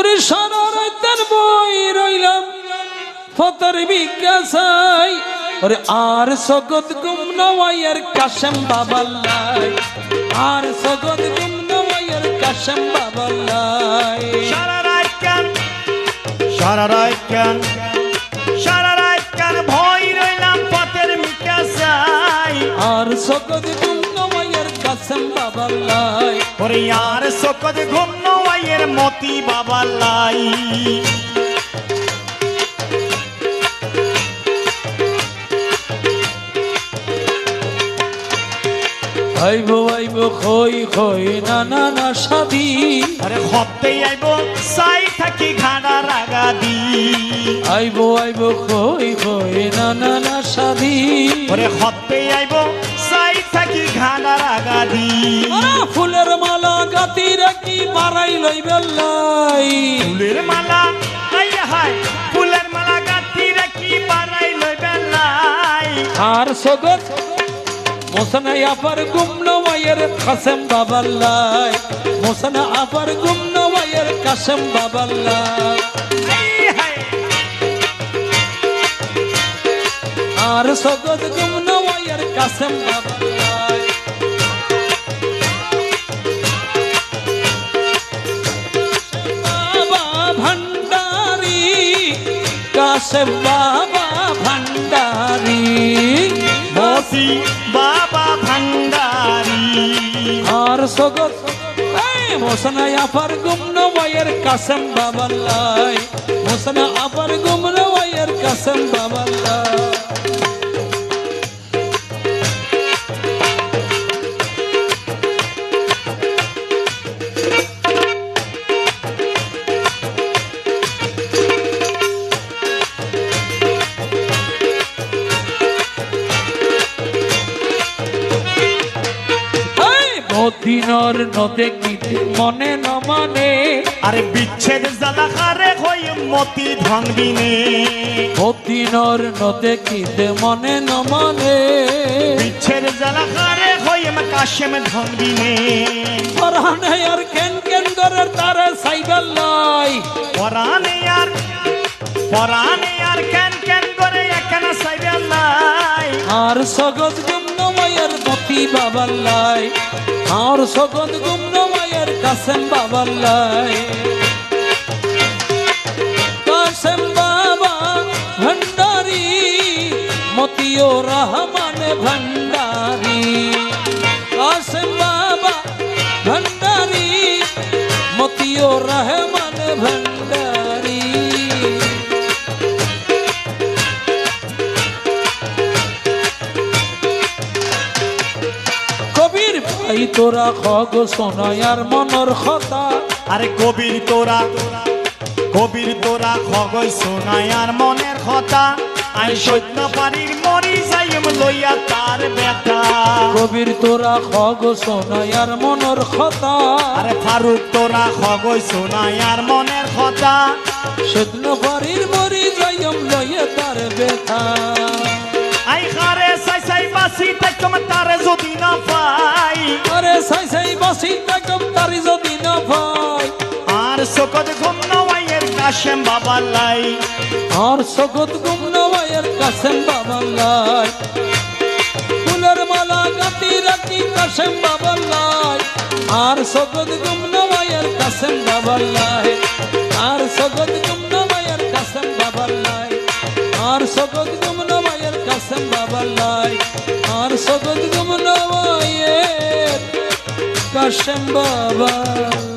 ওরে সারা রাতের বই রইলাম। ফতর বিজ্ঞাসাই ওরে আর সগত গুম নওয়াইয়ের কাশেম বাবাল্লাই। আর সগত গুম নওয়াইয়ের কাশেম বাবাল্লাই। সারা রাত কেন? সারা রাত কেন? সারা রাত কেন? ভয় রইলাম পথের মিটা আর সগত গুম নওয়াইয়ের কাশেম বাবাল্লাই। ওরে ইয়ার সকত ঘুম নওয়াইয়ের মতি বাবা লাই আইবো আইবো খই খই না না না সাদি। আরে হতে আইব সাই থাকি ঘাড়া রাগা দি। আইবো আইবো খই খই না না না সাদি। ওরে হতে আইব থাকি ঘাড়া রাগা দি। আরা ফুলের মালা গাতি রাখি বাড়াই লই বেল্লাই। ফুলের মালা আই হাই ফুলের মালা গাঁথি রাখি বাড়াই লই বেলাই আর সগত মোসনা আপার গুম নওয়াইয়ের কাসেম বাবাল্লাই। মোসনা আপার গুম নওয়াইয়ের কাসেম বাবাল্লাই। আর সগত গুম নওয়াইয়ের কাসেম বাবাল্লাই। কাসেম বাবা ভান্ডারি। বসি বাবা ভান্ডারি। আর সগত মোসনা আপার গুমন নওয়াইয়ের কাসেম বাবাল্লাই। মোসনা আপার গুমন নওয়াইয়ের কাসেম বাবাল্লাই। মদিনার নদে গীতে মনে ন মানে। আরে বিচ্ছেদ জ্বালা খারে হই মতি ভাঙবিনে মদিনার নদে গীতে মনে ন মানে। বিচ্ছেদ জ্বালা খারে হই কাশেম ভাঙবিনে পরানে আর কেন কেন করে তারে সাইবেল লাই। পরানে আর পরানে আর কেন কেন করে এখানে সাইবেলাই আর সগত গুম নমায়ের মতি বাবাল্লাই আর সগন গুম মায়ের কাসেম বাবাল্লাই কাসেম বাবা ভণ্ডারি মতিও রহমান ভণ্ডারি কাসেম বাবা ভণ্ডারি মতিও রহমান ভাই তোরা খগ সোনায়ার মনর কথা। আরে কবির তোরা কবির তোরা খগই শোনায় আর মনের কথা। আই সত্য পারির মরি যাইম লইয়া তার ব্যথা। কবির তোরা খগ সোনায়ার মনর কথা। আরে ফারুক তোরা খগই শোনায় আর মনের কথা। সেদিন বাড়ির মরি যাইম লয়ে তার ব্যথা। আই খারে সাই সাই বাসি তাকম তারে যদি না সাই সাই বাসি তাকম তারি যদি না ভাই আর সকত ঘুম নওয়াইয়ের কাশেম বাবা লাই। আর সগত গুম নওয়ায়ের কাসেম বাবাল্লাই ফুলের মালা গাতি রাখি কাসেম বাবাল্লাই আর সগত গুম নওয়ায়ের কাসেম বাবাল্লাই আর সগত গুম নওয়ায়ের কাসেম বাবাল্লাই আর সগত গুম নওয়ায়ের কাসেম বাবাল্লাই আর সগত গুম নওয়ায়ের কাসেম বাবাল্লাই